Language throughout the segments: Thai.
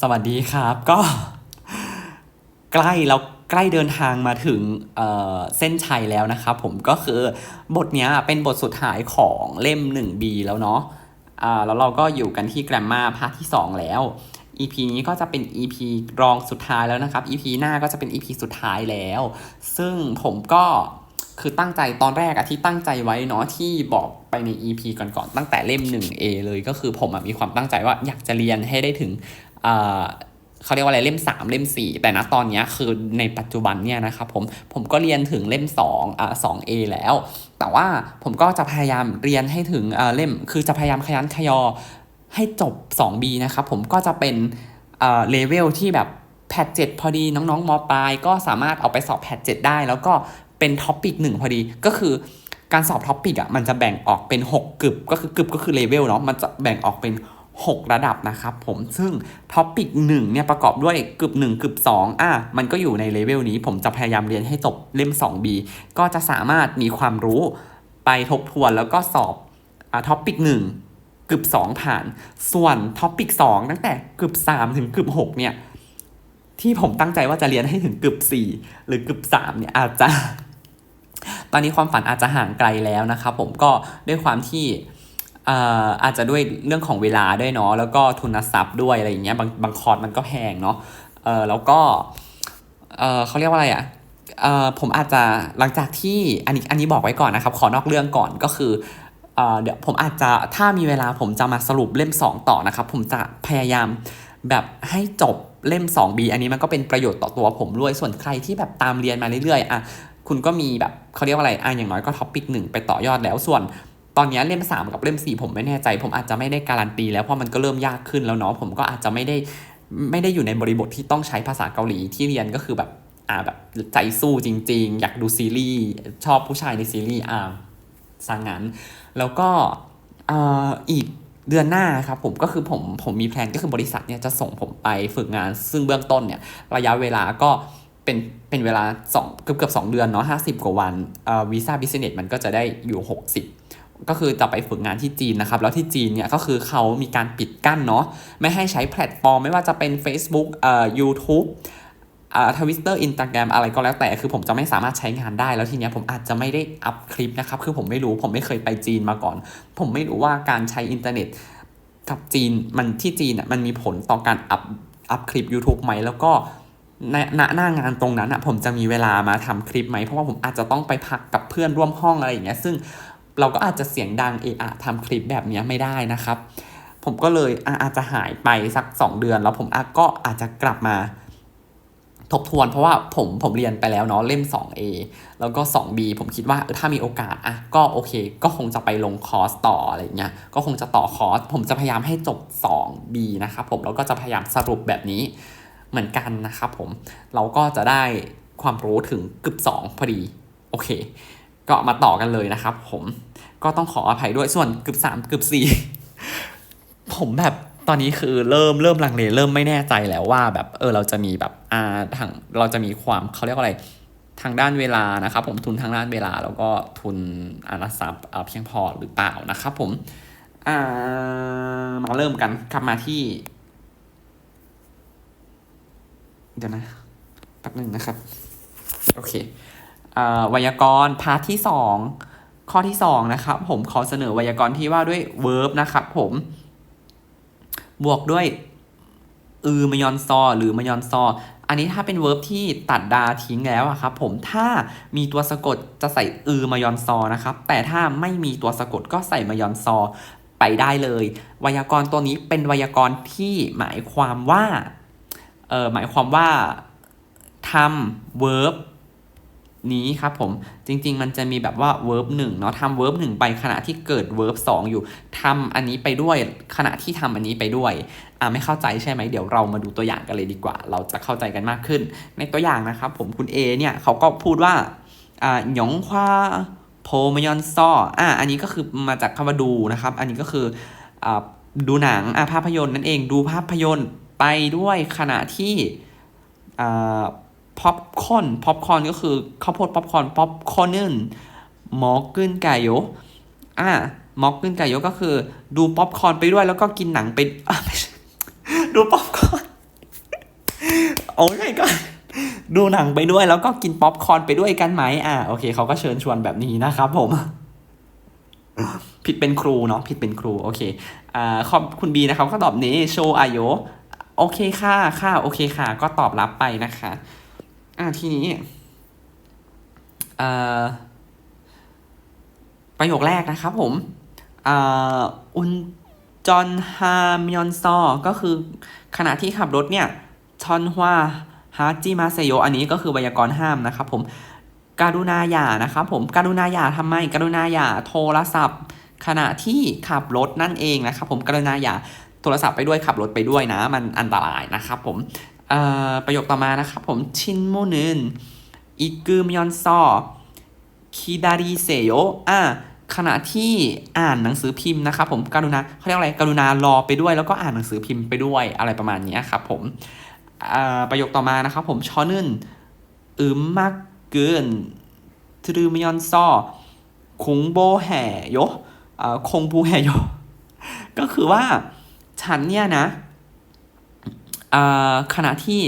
สวัสดีครับ ก็ใกล้แล้วใกล้เดินทางมาถึงเเส้นชัยแล้วนะครับผมก็คือบทเนี้ยเป็นบทสุดท้ายของเล่ม 1B แล้วเนาะอ่าแล้วเราก็อยู่กันที่แกรมมาพาร์ทที่ 2 แล้ว EP นี้ก็จะเป็น EP รองสุดท้ายแล้วนะครับ EP หน้าก็จะเป็น EP สุดท้ายแล้ว ซึ่งผมก็ คือตั้งใจตอนแรกอะที่ตั้งใจไว้เนาะที่บอกไปใน EP ก่อนๆตั้งแต่เล่ม 1A เลยก็คือผมอะมีความตั้งใจว่าอยากจะเรียนให้ได้ถึงอ่าเขาเรียกว่าอะไรเล่ม 3 เล่ม 4 แต่ณตอนนี้คือในปัจจุบันเนี่ยนะครับผมผมก็เรียนถึงเล่ม2อ่า 2A แล้ว แต่ว่าผมก็จะพยายามเรียนให้ถึงอ่าเล่ม คือจะพยายามขยันขยอให้จบ 2B นะครับผมก็จะเป็นอ่าเลเวลที่แบบแพทเจ็ดพอดีน้องๆมปลายก็สามารถเอาไปสอบแพทเจ็ดได้ แล้วก็ เป็นท็อปิกหนึ่งพอดีก็คือการสอบท็อปิกอะมันจะแบ่งออกเป็น 6กึบก็คือกึบก็คือเลเวลเนาะมันจะแบ่งออกเป็น 6 ระดับนะครับผมซึ่งท็อปิก1เนี่ยประกอบด้วยกึบ1กึบ2อะมันก็อยู่ในเลเวลนี้ ผมจะพยายามเรียนให้จบเล่ม 2B ก็จะสามารถมีความรู้ไปทบทวนแล้วก็สอบอะท็อปิก1กึบ2ผ่าน ส่วนท็อปิก2ตั้งแต่กึบ3ถึงกึบ6เนี่ยที่ผมตั้งใจว่าจะเรียนให้ถึงกึบ4หรือกึบ3เนี่ยอาจจะ อนนี้ความฝันอาจจะห่างไกลแล้วนะครับผมก็ด้วยความที่อาจจะด้วยเรื่องของเวลาด้วยเนาะแล้วก็ทุนทรัพย์ด้วยอะไรอย่างเงี้ยบางบางคอร์สมันก็แพงเนาะเออแล้วก็เออเขาเรียกว่าอะไรอะเออผมอาจจะหลังจากที่อันนี้อันนี้บอกไว้ก่อนนะครับ ขอนอกเรื่องก่อนก็คือเออเดี๋ยวผมอาจจะถ้ามีเวลาผมจะมาสรุปเล่ม 2 ต่อนะครับ ผมจะพยายามแบบให้จบเล่ม 2B อันนี้มันก็เป็นประโยชน์ต่อตัวผมด้วยส่วนใครที่แบบตามเรียนมาเรื่อยๆอะ คุณก็มีแบบเขาเรียกว่าอะไรอะอย่างน้อยก็ท็อปิกหนึ่งไปต่อยอดแล้วส่วนตอนนี้เล่ม 3 กับเล่ม 4 ผมไม่แน่ใจ ผมอาจจะไม่ได้การันตีแล้วเพราะมันก็เริ่มยากขึ้นแล้วเนาะผมก็อาจจะไม่ได้ไม่ได้อยู่ในบริบทที่ต้องใช้ภาษาเกาหลีที่เรียนก็คือแบบอ่าแบบใจสู้จริง ๆ อยากดูซีรีส์ชอบผู้ชายในซีรีส์อ่าสังงั้นแล้วก็อ่าอีกเดือนหน้าครับผมก็คือผมผมมีแพลนก็คือบริษัทเนี่ยจะส่งผมไปฝึกงาน ซึ่งเบื้องต้นเนี่ยระยะเวลาก็ เป็นเป็นเวลา2เกือบเกือบสองเดือนเนาะห้าสิบกว่าวันเอ่อวีซ่าบิสเนสมันก็จะได้อยู่ 60 ก็คือจะไปฝึกงานที่จีนนะครับ แล้วที่จีนเนี่ยก็คือเขามีการปิดกั้นเนาะไม่ให้ใช้แพลตฟอร์ม ไม่ว่าจะเป็น Facebook เอ่อ YouTube อ่าทวิตเตอร์อินสตาแกรมอะไรก็แล้วแต่คือผมจะไม่สามารถใช้งานได้แล้วทีเนี้ยผมอาจจะไม่ได้อัพคลิปนะครับ คือผมไม่รู้ผมไม่เคยไปจีนมาก่อน ผมไม่รู้ว่าการใช้อินเทอร์เน็ตกับจีนมันที่จีนอะมันมีผลต่อการอัพอัพคลิป YouTube ไหมแล้วก็ ณณหน้างานตรงนั้นอะผมจะมีเวลามาทำคลิปไหมเพราะว่าผมอาจจะต้องไปพักกับเพื่อนร่วมห้องอะไรอย่างเงี้ยซึ่งเราก็อาจจะเสียงดังเอะอะทำคลิปแบบเนี้ยไม่ได้นะครับ ผมก็เลยอาจจะหายไปสัก 2 เดือน แล้วผมก็อาจจะกลับมาทบทวนเพราะว่าผมผมเรียนไปแล้วเนาะเล่ม 2A แล้วก็ 2B ผมคิดว่าเออถ้ามีโอกาสอะก็โอเค ก็คงจะไปลงคอร์สต่ออะไรเงี้ยก็คงจะต่อคอร์สผมจะพยายามให้จบ 2B นะครับผมแล้วก็จะพยายามสรุปแบบนี้ เหมือนกันนะครับผม เราก็จะได้ความรู้ถึงกึบ2 พอดี โอเค ก็มาต่อกันเลยนะครับผมก็ต้องขออภัยด้วยส่วนกึบ3กึบ4ผมแบบตอนนี้คือเริ่มเริ่มลังเลเริ่มไม่แน่ใจแล้วว่าแบบเออเราจะมีแบบอ่าทางเราจะมีความเขาเรียกว่าอะไรทางด้านเวลานะครับผมทุนทางด้านเวลาแล้วก็ทุนอานทรัพย์อ่าเพียงพอหรือเปล่านะครับผมมาเริ่มกันกลับมาที่ เดี๋ยวนะแป๊บหนึ่งนะครับ โอเคไวยากรณ์พาร์ทที่สองข้อที่สองนะครับผมขอเสนอไวยากรณ์ที่ว่าด้วย verb นะครับผมบวกด้วยอือมยอนซอ หรือมยอนซอ อันนี้ถ้าเป็น verb ที่ตัดดาทิ้งแล้วอะครับผมถ้ามีตัวสะกดจะใส่อือมยอนซอนะครับแต่ถ้าไม่มีตัวสะกดก็ใส่มยอนซอไปได้เลย ไวยากรณ์ตัวนี้เป็นไวยากรณ์ที่หมายความว่า เออหมายความว่าทำ verb นี้ครับผมจริง ๆ มันจะมีแบบว่า verb 1เนาะทำ verb 1ไปขณะที่เกิด verb 2อยู่ทำอันนี้ไปด้วยขณะที่ทำอันนี้ไปด้วยอ่าไม่เข้าใจใช่ไหมเดี๋ยวเรามาดูตัวอย่างกันเลยดีกว่า เราจะเข้าใจกันมากขึ้น ในตัวอย่างนะครับผมคุณ A เนี่ยเขาก็พูดว่าอ่าหยงฮวาโพมยอนซออ่าอันนี้ก็คือมาจากคำว่าดูนะครับ อันนี้ก็คืออ่าดูหนังอ่าภาพยนตร์นั่นเองดูภาพยนตร์ ไปด้วยขณะที่ป๊อปคอนป๊อปคอนก็คือข้าวโพดป๊อปคอนป๊อปคอร์นมอกกึนไก่โยอ่ามอกกึนไก่โยก็คือ ดูป๊อปคอนไปด้วยแล้วก็กินหนังไปดูป๊อปคอนโอ้ยก็ดูหนังไปด้วยแล้วก็กินป๊อปคอนไปด้วยกันไหมอะโอเคเขาก็เชิญชวนแบบนี้นะครับผม ผิดเป็นครูเนาะผิดเป็นครู โอเคอ่าขอบคุณบีนะครับก็ตอบนี้โชว์อายุ โอเคค่ะค่ะโอเคค่ะ ก็ตอบรับไปนะคะ อ่าทีนี้อ่าประโยคแรกนะครับผมอ่าอุนจอนฮามยอนซอ ก็คือขณะที่ขับรถเนี่ยชอนฮวาฮาจิมาเซโย อันนี้ก็คือไวยากรณ์ห้ามนะครับผมการุณาอย่านะครับผมการุณาอย่าทำไมการุณาอย่าโทรศัพท์ ขณะที่ขับรถนั่นเองนะครับผมการุณาอย่า โทรศัพท์ไปด้วยขับรถไปด้วยนะ มันอันตรายนะครับผมประโยคต่อมานะครับผมชินโมนึนอิกุมยอนซอคิดาริเซโยอ่าขณะที่อ่านหนังสือพิมพ์นะครับผมกรุณาเขาเรียกอะไรกรุณารอไปด้วย แล้วก็อ่านหนังสือพิมพ์ไปด้วยอะไรประมาณนี้ครับผมประโยคต่อมานะครับผมชอนึนอึมมากเกินทรึมยอนซอคงโบแห่โยอ่าคงบูแห่โยก็คือว่า ฉันเนี่ยนะขณะที่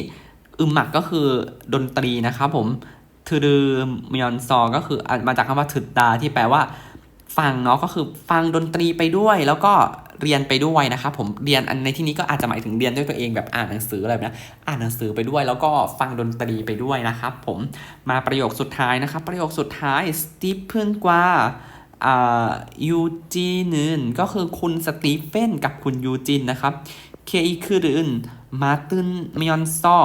อึมหมักก็คือดนตรีนะครับผมทรึมยอนซอ ก็คือมาจากคำว่าถึดดาที่แปลว่า ฟังเนาะก็คือฟังดนตรีไปด้วย แล้วก็เรียนไปด้วยนะครับผมเรียนอันในที่นี้ก็อาจจะหมายถึงเรียนด้วยตัวเองแบบอ่านหนังสืออะไรแบบนะอ่านหนังสือไปด้วย แล้วก็ฟังดนตรีไปด้วยนะครับผมมาประโยคสุดท้ายนะครับ ประโยคสุดท้ายสตีเฟนกว่า ยูจีนึนก็คือคุณสตีเฟนกับคุณยูจินนะครับเคอีคือรืนมาตึนมยอนซอ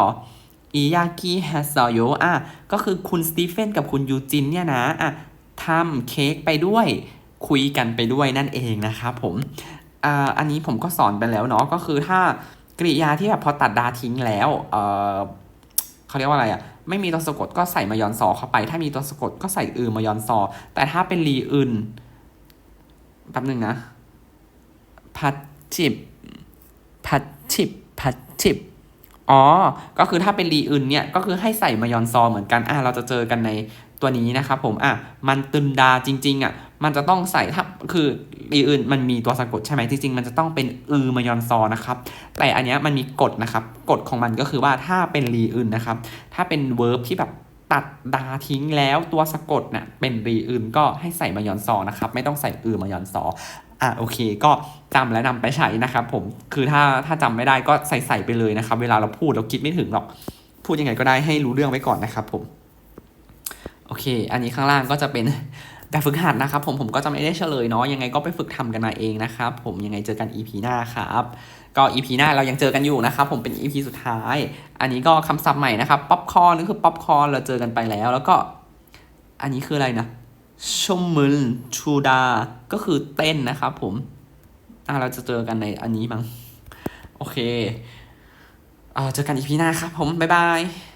อียากิแฮซอโยอะก็คือคุณสตีเฟนกับคุณยูจินเนี่ยนะอะทำเค้กไปด้วยคุยกันไปด้วยนั่นเองนะครับผมอ่าอันนี้ผมก็สอนไปแล้วเนาะก็คือถ้ากริยาที่แบบพอตัดดาทิ้งแล้วเออเขาเรียกว่าอะไรอะ่ะ ไม่มีตัวสะกดก็ใส่มายอนซอเข้าไป ถ้ามีตัวสะกดก็ใส่อือมายอนซอ แต่ถ้าเป็นรีอื่นแป๊บหนึ่งนะ พัดจิบ พัดจิบ พัดจิบ อ๋อ ก็คือถ้าเป็นรีอื่นเนี่ย ก็คือให้ใส่มายอนซอเหมือนกัน อะ เราจะเจอกันในตัวนี้นะครับผม อะ มันตึนดาจริง ๆ อะ มันจะต้องใส่ถ้าคืออีอื่นมันมีตัวสะกดใช่ไหมจริงๆ มันจะต้องเป็นอือมายอนซอนะครับ แต่อันเนี้ยมันมีกฎนะครับกฎของมันก็คือว่าถ้าเป็นรีอื่นนะครับ ถ้าเป็นเวิร์บที่แบบตัดดาทิ้งแล้วตัวสะกดน่ะเป็นรีอื่นก็ให้ใส่มายอนซอนะครับ ไม่ต้องใส่อือมายอนซออะโอเค ก็จำและนำไปใช้นะครับผมคือถ้าถ้าจำไม่ได้ก็ใส่ใส่ไปเลยนะครับ เวลาเราพูดเราคิดไม่ถึงหรอกพูดยังไงก็ได้ให้รู้เรื่องไว้ก่อนนะครับผมโอเค อันนี้ข้างล่างก็จะเป็น แบบฝึกหัดนะครับผมผมก็จะไม่ได้เฉลยเนาะยังไงก็ไปฝึกทำกันมาเองนะครับผมยังไงเจอกัน EP หน้าครับก็ EP หน้าเรายังเจอกันอยู่นะครับผมเป็น EP สุดท้าย อันนี้ก็คำศัพท์ใหม่นะครับป๊อปคอร์นก็คือป๊อปคอร์นเราเจอกันไปแล้ว แล้วก็อันนี้คืออะไรนะชมมุนชูดา ก็คือเต้นนะครับผมอ่าเราจะเจอกันในอันนี้มั้งโอเคเอ่อเจอกัน EP หน้าครับผมบ๊ายบาย